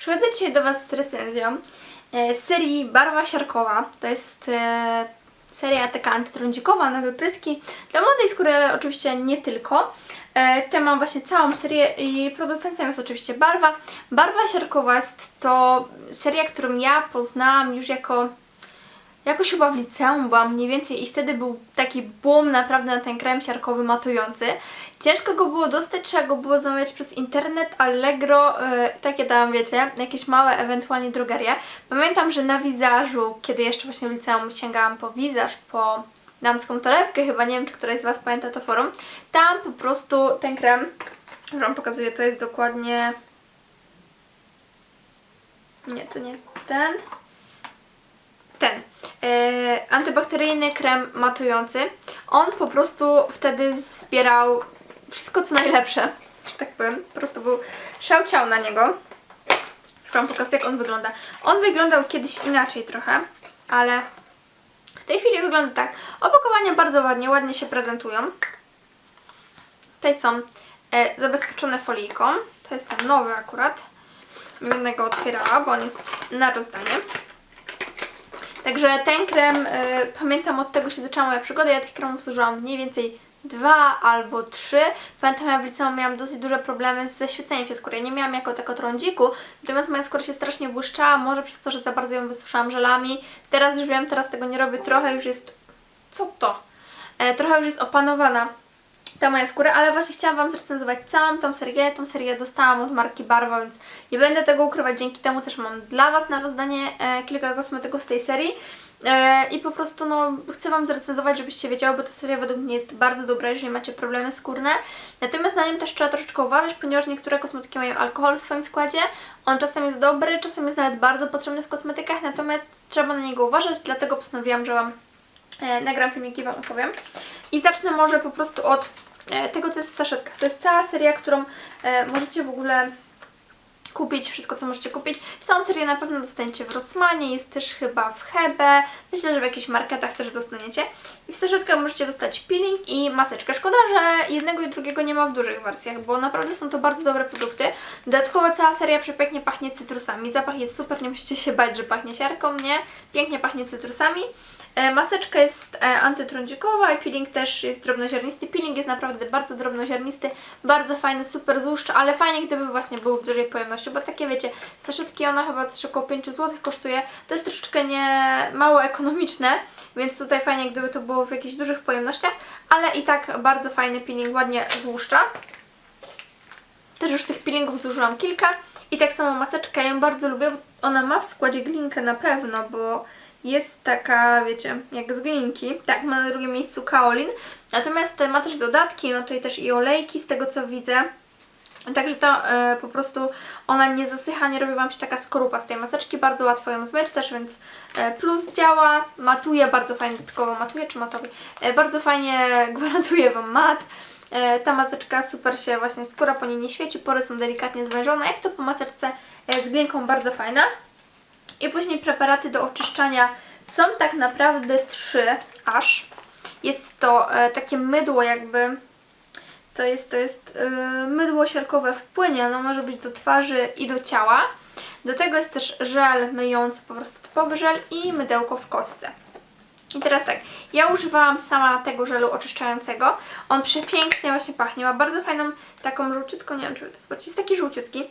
Przychodzę dzisiaj do Was z recenzją e, serii Barwa Siarkowa. To jest e, seria taka antytrądzikowa na wypryski dla młodej skóry, ale oczywiście nie tylko. E, tutaj mam właśnie całą serię i producentem jest oczywiście Barwa. Barwa Siarkowa jest to seria, którą ja poznałam już jako Jakoś chyba w liceum byłam mniej więcej i wtedy był taki boom naprawdę na ten krem siarkowy matujący. Ciężko go było dostać, trzeba go było zamawiać przez internet, Allegro, yy, takie tam wiecie, jakieś małe ewentualnie drogerie. Pamiętam, że na wizażu, kiedy jeszcze właśnie w liceum sięgałam po wizaż, po damską torebkę, chyba nie wiem, czy któraś z Was pamięta to forum, tam po prostu ten krem, że Wam pokazuję, to jest dokładnie... Nie, to nie jest ten ten e, antybakteryjny krem matujący. On po prostu wtedy zbierał wszystko co najlepsze, że tak powiem. Po prostu był szał ciał na niego. Już Wam pokażę jak on wygląda. On wyglądał kiedyś inaczej trochę, ale w tej chwili wygląda tak. Opakowania bardzo ładnie, ładnie się prezentują. Tutaj są e, zabezpieczone folijką. To jest ten nowy akurat. Nie będę go otwierała, bo on jest na rozdanie. Także ten krem, y, pamiętam od tego się zaczęła moja przygoda, ja tych kremów zużyłam mniej więcej dwa albo trzy. Pamiętam, ja w liceum miałam dosyć duże problemy ze świeceniem się skóry. Ja nie miałam jako tako trądziku, natomiast moja skóra się strasznie błyszczała, może przez to, że za bardzo ją wysuszałam żelami. Teraz już wiem, teraz tego nie robię, trochę już jest... Co to? E, trochę już jest opanowana ta moja skóra, ale właśnie chciałam Wam zrecenzować całą tą serię. Tą serię dostałam od marki Barwa, więc nie będę tego ukrywać. Dzięki temu też mam dla Was na rozdanie e, kilka kosmetyków z tej serii. E, I po prostu no, chcę Wam zrecenzować, żebyście wiedziały, bo ta seria według mnie jest bardzo dobra, jeżeli macie problemy skórne. Natomiast na nim też trzeba troszeczkę uważać, ponieważ niektóre kosmetyki mają alkohol w swoim składzie. On czasem jest dobry, czasem jest nawet bardzo potrzebny w kosmetykach, natomiast trzeba na niego uważać, dlatego postanowiłam, że Wam e, nagram filmiki i Wam opowiem. I zacznę może po prostu od tego, co jest w saszetkach. To jest cała seria, którą e, możecie w ogóle kupić, wszystko co możecie kupić. Całą serię na pewno dostaniecie w Rossmanie, jest też chyba w Hebe, myślę, że w jakichś marketach też dostaniecie. I w saszetkach możecie dostać peeling i maseczkę. Szkoda, że jednego i drugiego nie ma w dużych wersjach, bo naprawdę są to bardzo dobre produkty. Dodatkowo cała seria przepięknie pachnie cytrusami. Zapach jest super, nie musicie się bać, że pachnie siarką, nie? Pięknie pachnie cytrusami. E, Maseczka jest e, antytrądzikowa i peeling też jest drobnoziarnisty. Peeling jest naprawdę bardzo drobnoziarnisty, bardzo fajny, super złuszcza, ale fajnie gdyby właśnie był w dużej pojemności, bo takie wiecie, saszetki ona chyba też około 5 zł kosztuje, to jest troszeczkę nie mało ekonomiczne, więc tutaj fajnie gdyby to było w jakichś dużych pojemnościach, ale i tak bardzo fajny peeling, ładnie złuszcza. Też już tych peelingów zużyłam kilka i tak samo maseczka, ja ją bardzo lubię, ona ma w składzie glinkę na pewno, bo jest taka, wiecie, jak z glinki. Tak, ma na drugim miejscu kaolin. Natomiast ma też dodatki, ma tutaj też i olejki z tego co widzę. Także to e, po prostu ona nie zasycha, nie robi Wam się taka skorupa z tej maseczki. Bardzo łatwo ją zmyć też, więc e, plus działa, matuje, bardzo fajnie dodatkowo matuje, czy matowi. E, bardzo fajnie gwarantuje Wam mat. E, ta maseczka super się właśnie skóra po niej nie świeci, pory są delikatnie zwężone. Jak to po maseczce e, z glinką bardzo fajna. I później preparaty do oczyszczania są tak naprawdę trzy aż. Jest to e, takie mydło jakby, to jest, to jest e, mydło siarkowe w płynie, ono może być do twarzy i do ciała. Do tego jest też żel myjący, po prostu typowy żel i mydełko w kostce. I teraz tak, ja używałam sama tego żelu oczyszczającego. On przepięknie właśnie pachnie, ma bardzo fajną taką żółciutką, nie wiem czy to zobaczycie, jest taki żółciutki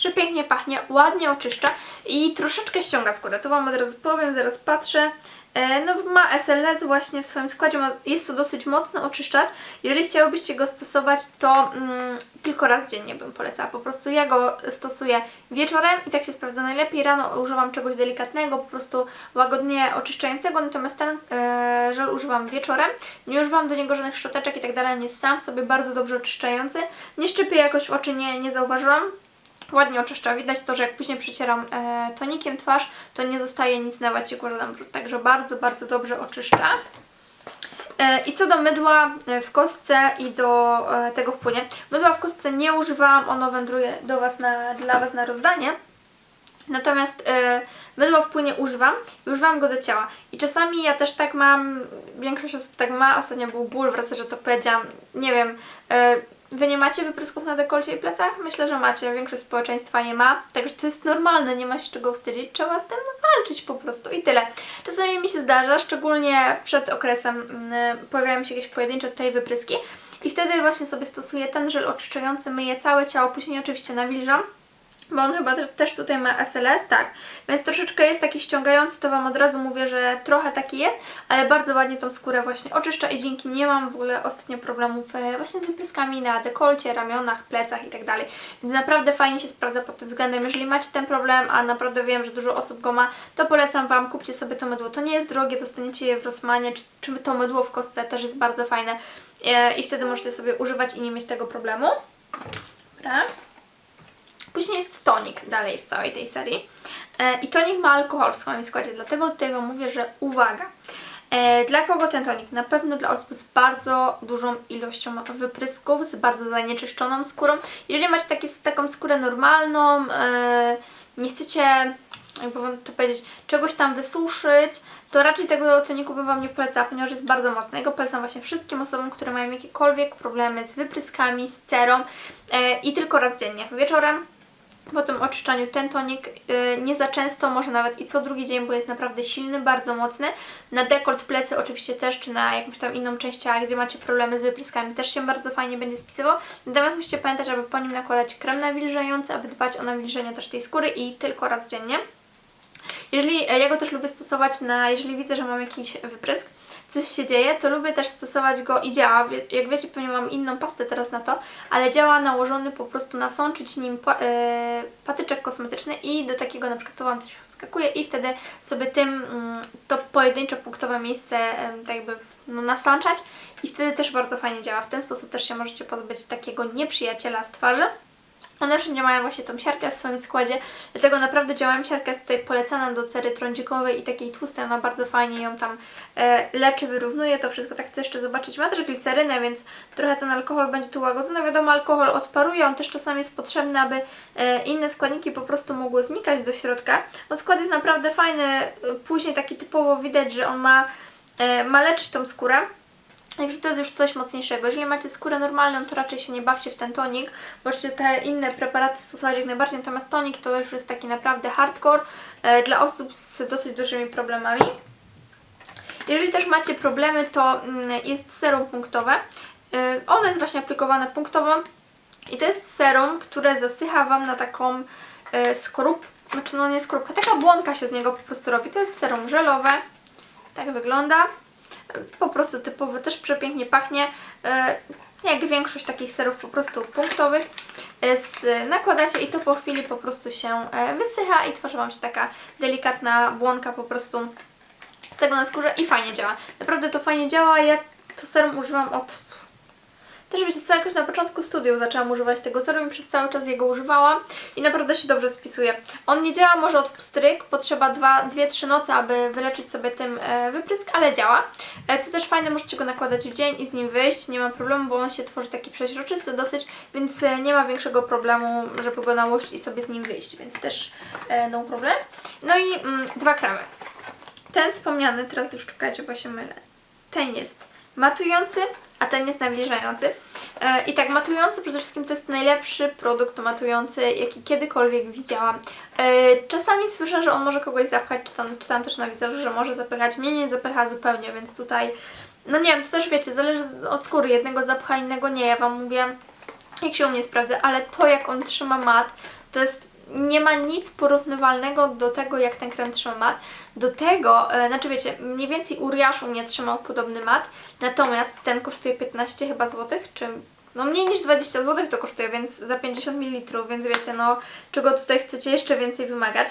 że pięknie pachnie, ładnie oczyszcza i troszeczkę ściąga skórę. To Wam od razu powiem, zaraz patrzę. E, No ma SLS właśnie w swoim składzie, jest to dosyć mocny oczyszczacz. Jeżeli chciałybyście go stosować, to mm, tylko raz dziennie bym polecała. Po prostu ja go stosuję wieczorem i tak się sprawdza najlepiej. Rano używam czegoś delikatnego, po prostu łagodnie oczyszczającego, natomiast ten e, żel używam wieczorem. Nie używam do niego żadnych szczoteczek i tak dalej, on jest sam sobie bardzo dobrze oczyszczający. Nie szczypie jakoś w oczy, nie, nie zauważyłam ładnie oczyszcza. Widać to, że jak później przecieram e, tonikiem twarz, to nie zostaje nic na wacie na brud. Także bardzo, bardzo dobrze oczyszcza. E, I co do mydła e, w kostce i do e, tego w płynie. Mydła w kostce nie używałam, ono wędruje do was na, dla Was na rozdanie. Natomiast mydło w płynie używam i używam go do ciała. I czasami ja też tak mam, większość osób tak ma, ostatnio był ból, wraz, że to powiedziałam, nie wiem, Wy nie macie wyprysków na dekolcie i plecach? Myślę, że macie. Większość społeczeństwa nie ma. Także to jest normalne, nie ma się czego wstydzić. Trzeba z tym walczyć po prostu i tyle. Czasami mi się zdarza, szczególnie przed okresem mm, pojawiają się jakieś pojedyncze tutaj wypryski i wtedy właśnie sobie stosuję ten żel oczyszczający, myję całe ciało, później oczywiście nawilżam. Bo on chyba też- tutaj ma SLS, tak. Więc troszeczkę jest taki ściągający, to Wam od razu mówię, że trochę taki jest, ale bardzo ładnie tą skórę właśnie oczyszcza i dzięki nie mam w ogóle ostatnio problemów e, właśnie z wypryskami na dekolcie, ramionach, plecach i tak dalej. Więc naprawdę fajnie się sprawdza pod tym względem. Jeżeli macie ten problem, a naprawdę wiem, że dużo osób go ma, to polecam Wam, kupcie sobie to mydło. To nie jest drogie, dostaniecie je w Rossmanie, czy, czy to mydło w kostce też jest bardzo fajne e, i wtedy możecie sobie używać i nie mieć tego problemu. Dobra. Później jest tonik dalej w całej tej serii. E, I tonik ma alkohol w swoim składzie, dlatego tutaj Wam mówię, że uwaga. E, dla kogo ten tonik? Na pewno dla osób z bardzo dużą ilością wyprysków, z bardzo zanieczyszczoną skórą. Jeżeli macie takie, taką skórę normalną, e, nie chcecie, jakby wam to powiedzieć, czegoś tam wysuszyć, to raczej tego toniku bym Wam nie polecała, ponieważ jest bardzo mocny. Ja go polecam właśnie wszystkim osobom, które mają jakiekolwiek problemy z wypryskami, z cerą i tylko raz dziennie. Wieczorem po tym oczyszczaniu ten tonik y, nie za często, może nawet i co drugi dzień, bo jest naprawdę silny, bardzo mocny. Na dekolt, plecy oczywiście też, czy na jakąś tam inną część ciała, gdzie macie problemy z wypryskami, też się bardzo fajnie będzie spisywał. Natomiast musicie pamiętać, aby po nim nakładać krem nawilżający, aby dbać o nawilżenie też tej skóry i tylko raz dziennie. Jeżeli, e, ja go też lubię stosować na, jeżeli widzę, że mam jakiś wyprysk, coś się dzieje, to lubię też stosować go i działa. Jak wiecie, pewnie mam inną pastę teraz na to, ale działa nałożony po prostu nasączyć nim e, patyczek kosmetyczny i do takiego na przykład tu Wam coś wskakuje i wtedy sobie tym mm, to pojedyncze punktowe miejsce tak jakby no, nasączać i wtedy też bardzo fajnie działa. W ten sposób też się możecie pozbyć takiego nieprzyjaciela z twarzy. One wszędzie mają właśnie tą siarkę w swoim składzie, dlatego naprawdę działają. Siarka jest tutaj polecana do cery trądzikowej i takiej tłustej, ona bardzo fajnie ją tam e, leczy, wyrównuje to wszystko. Tak chcę jeszcze zobaczyć. Ma też glicerynę, więc trochę ten alkohol będzie tu łagodzony. Wiadomo, alkohol odparuje, on też czasami jest potrzebny, aby e, inne składniki po prostu mogły wnikać do środka. No skład jest naprawdę fajny, e, później taki typowo widać, że on ma, e, ma leczyć tą skórę. Także to jest już coś mocniejszego. Jeżeli macie skórę normalną, to raczej się nie bawcie w ten tonik. Możecie te inne preparaty stosować jak najbardziej, natomiast tonik to już jest taki naprawdę hardcore e, dla osób z dosyć dużymi problemami. Jeżeli też macie problemy, to mm, jest serum punktowe. E, Ono jest właśnie aplikowane punktowo i to jest serum, które zasycha Wam na taką e, skorup, znaczy no nie skorupkę, taka błonka się z niego po prostu robi. To jest serum żelowe, tak wygląda po prostu typowy, też przepięknie pachnie, e, jak większość takich serów po prostu punktowych. E, Nakładacie i to po chwili po prostu się e, wysycha i tworzy Wam się taka delikatna błonka po prostu z tego na skórze i fajnie działa. Naprawdę to fajnie działa, ja to serum używam od... Też wiecie co, jakoś na początku studiów zaczęłam używać tego serum i przez cały czas jego używałam i naprawdę się dobrze spisuje. On nie działa może od pstryk, potrzeba 2-3 noce, aby wyleczyć sobie tym e, wyprysk, ale działa. E, co też fajne, możecie go nakładać w dzień i z nim wyjść, nie ma problemu, bo on się tworzy taki przeźroczysty dosyć, więc e, nie ma większego problemu, żeby go nałożyć i sobie z nim wyjść, więc też no problem. No i mm, dwa kremy. Ten wspomniany, teraz już czekajcie, bo się mylę. Ten jest matujący, a ten jest nawilżający. E, I tak, matujący przede wszystkim to jest najlepszy produkt matujący, jaki kiedykolwiek widziałam. E, czasami słyszę, że on może kogoś zapchać, czytam, czytam też na wizorze, że może zapychać. Mnie nie zapycha zupełnie, więc tutaj, no nie wiem, to też wiecie, zależy od skóry. Jednego zapcha, innego nie. Ja Wam mówię, jak się u mnie sprawdza, ale to jak on trzyma mat, to jest nie ma nic porównywalnego do tego, jak ten krem trzyma mat. Do tego, e, znaczy wiecie, mniej więcej Uriasz u mnie trzymał podobny mat, natomiast ten kosztuje 15 chyba złotych, czy no mniej niż 20 zł to kosztuje, więc za 50 ml, więc wiecie, no czego tutaj chcecie jeszcze więcej wymagać.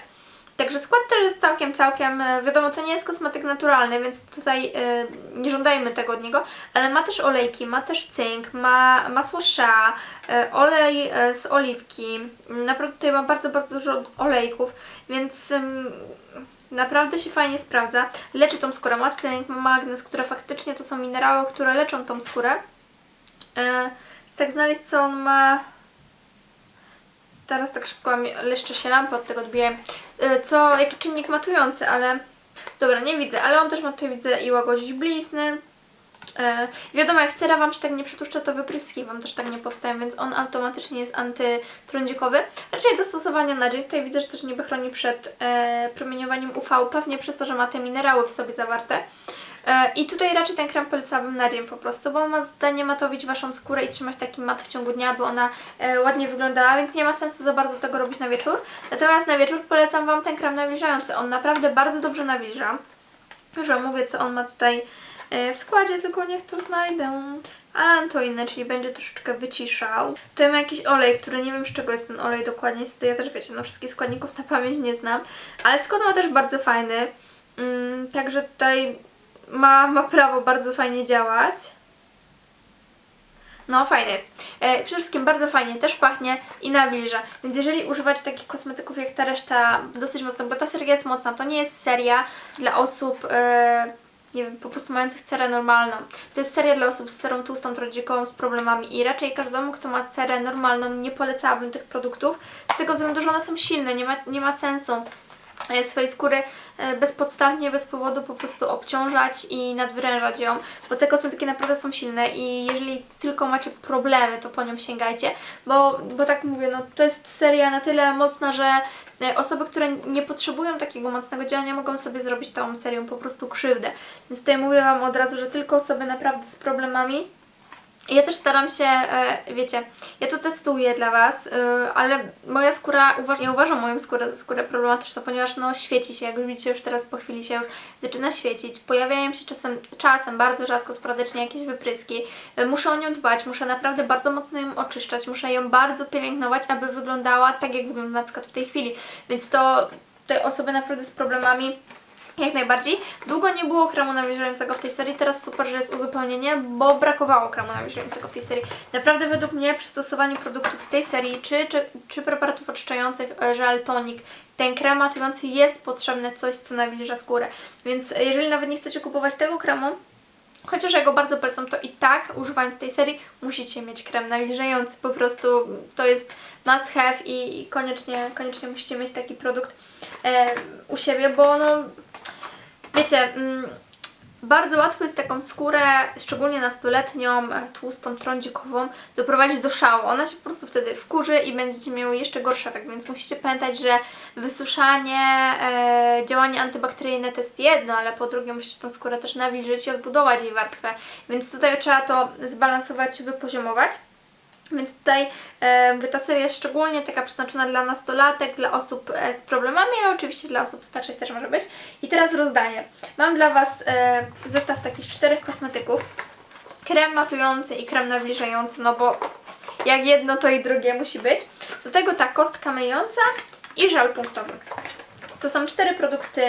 Także skład też jest całkiem, całkiem, e, wiadomo, to nie jest kosmetyk naturalny, więc tutaj e, nie żądajmy tego od niego, ale ma też olejki, ma też cynk, ma masło shea, e, olej e, z oliwki, naprawdę tutaj ma bardzo, bardzo dużo olejków, więc ym, naprawdę się fajnie sprawdza. Leczy tą skórę, ma cynk, ma magnez, które faktycznie to są minerały, które leczą tą skórę. E, tak znaleźć co on ma... Teraz tak szybko leszczę się lampę od tego odbiję. Y, Co, jaki czynnik matujący, ale dobra, nie widzę, ale on też ma tutaj widzę i łagodzić blizny E, wiadomo, jak cera Wam się tak nie przetłuszcza, to wypryski Wam też tak nie powstają, więc on automatycznie jest antytrądzikowy. Raczej do stosowania na dzień. Tutaj widzę, że też niby chroni przed e, promieniowaniem UV, pewnie przez to, że ma te minerały w sobie zawarte. E, I tutaj raczej ten krem polecałabym na dzień po prostu, bo on ma zdanie matowić Waszą skórę i trzymać taki mat w ciągu dnia, by ona e, ładnie wyglądała, więc nie ma sensu za bardzo tego robić na wieczór. Natomiast na wieczór polecam Wam ten krem nawilżający. On naprawdę bardzo dobrze nawilża. Już Wam mówię, co on ma tutaj e, w składzie, tylko niech to znajdę. Ale to inne, czyli będzie troszeczkę wyciszał. Tutaj ma jakiś olej, który nie wiem z czego jest ten olej dokładnie. Niestety ja też wiecie, no wszystkich składników na pamięć nie znam. Ale skład ma też bardzo fajny. Mm, także tutaj ma, ma prawo bardzo fajnie działać. No, fajny jest. E, przede wszystkim bardzo fajnie też pachnie i nawilża. Więc jeżeli używacie takich kosmetyków jak ta reszta dosyć mocno, bo ta seria jest mocna, to nie jest seria dla osób, e, nie wiem, po prostu mających cerę normalną. To jest seria dla osób z cerą tłustą, trądzikową, z problemami i raczej każdemu, kto ma cerę normalną, nie polecałabym tych produktów, z tego względu, że one są silne, nie ma, nie ma sensu swojej skóry e, bezpodstawnie, bez powodu po prostu obciążać i nadwyrężać ją, bo te kosmetyki naprawdę są silne i jeżeli tylko macie problemy, to po nią sięgajcie, bo, bo tak mówię, no to jest seria na tyle mocna, że e, osoby, które nie potrzebują takiego mocnego działania mogą sobie zrobić tą serią po prostu krzywdę. Więc tutaj mówię Wam od razu, że tylko osoby naprawdę z problemami ja też staram się, e, wiecie, ja to testuję dla Was, e, ale moja skóra, ja uważam moją skórę za skórę problematyczną, ponieważ no świeci się, jak już widzicie, już teraz po chwili się już zaczyna świecić, pojawiają się czasem, czasem bardzo rzadko, sporadycznie jakieś wypryski, E, muszę o nią dbać, muszę naprawdę bardzo mocno ją oczyszczać, muszę ją bardzo pielęgnować, aby wyglądała tak, jak wygląda na przykład w tej chwili, więc to te osoby naprawdę z problemami jak najbardziej. Długo nie było kremu nawilżającego w tej serii, teraz super, że jest uzupełnienie, bo brakowało kremu nawilżającego w tej serii. Naprawdę według mnie przy stosowaniu produktów z tej serii, czy, czy, czy preparatów oczyszczających, e, żel, tonik, ten krem matujący jest potrzebne coś, co nawilża skórę. Więc jeżeli nawet nie chcecie kupować tego kremu, Chociaż ja go bardzo polecam, to i tak używając tej serii musicie mieć krem nawilżający. Po prostu to jest must have i koniecznie, koniecznie musicie mieć taki produkt e, u siebie, bo no wiecie, mm, bardzo łatwo jest taką skórę, szczególnie nastoletnią, e, tłustą, trądzikową, doprowadzić do szału. Ona się po prostu wtedy wkurzy i będziecie miały jeszcze gorszy efekt, więc musicie pamiętać, że wysuszanie, e, działanie antybakteryjne to jest jedno, ale po drugie musicie tą skórę też nawilżyć i odbudować jej warstwę, więc tutaj trzeba to zbalansować, wypoziomować. Więc tutaj e, mówię, ta seria jest szczególnie taka przeznaczona dla nastolatek, dla osób e, z problemami, ale oczywiście dla osób starszych też może być. I teraz rozdanie. Mam dla Was e, zestaw takich czterech kosmetyków. Krem matujący i krem nawilżający, no bo jak jedno, to i drugie musi być. Do tego ta kostka myjąca i żel punktowy. To są cztery produkty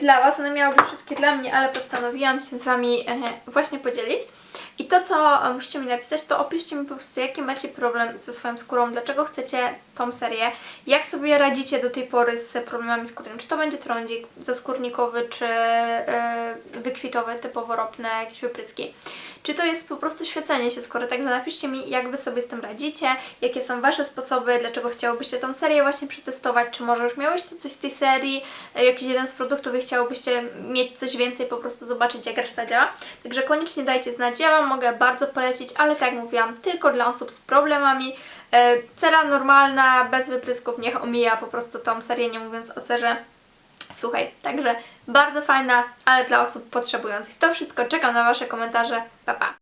dla Was. One miały być wszystkie dla mnie, ale postanowiłam się z Wami właśnie podzielić. I to, co e, musicie mi napisać, to opiszcie mi po prostu, jaki macie problem ze swoją skórą, dlaczego chcecie tą serię, jak sobie radzicie do tej pory z problemami skórnymi. Czy to będzie trądzik zaskórnikowy, czy e, wykwitowy, typowo ropne, jakieś wypryski. Czy to jest po prostu świecenie się skóry, także napiszcie mi, jak Wy sobie z tym radzicie, jakie są Wasze sposoby, dlaczego chciałobyście tą serię właśnie przetestować, czy może już miałyście coś z tej serii, e, jakiś jeden z produktów i chciałobyście mieć coś więcej, po prostu zobaczyć, jak reszta działa. Także koniecznie dajcie znać, ja Wam mogę bardzo polecić, ale tak jak mówiłam, tylko dla osób z problemami. E, Cera normalna, bez wyprysków, niech omija po prostu tą serię, nie mówiąc o cerze. Słuchaj, także bardzo fajna, ale dla osób potrzebujących. To wszystko, czekam na Wasze komentarze. Pa, pa!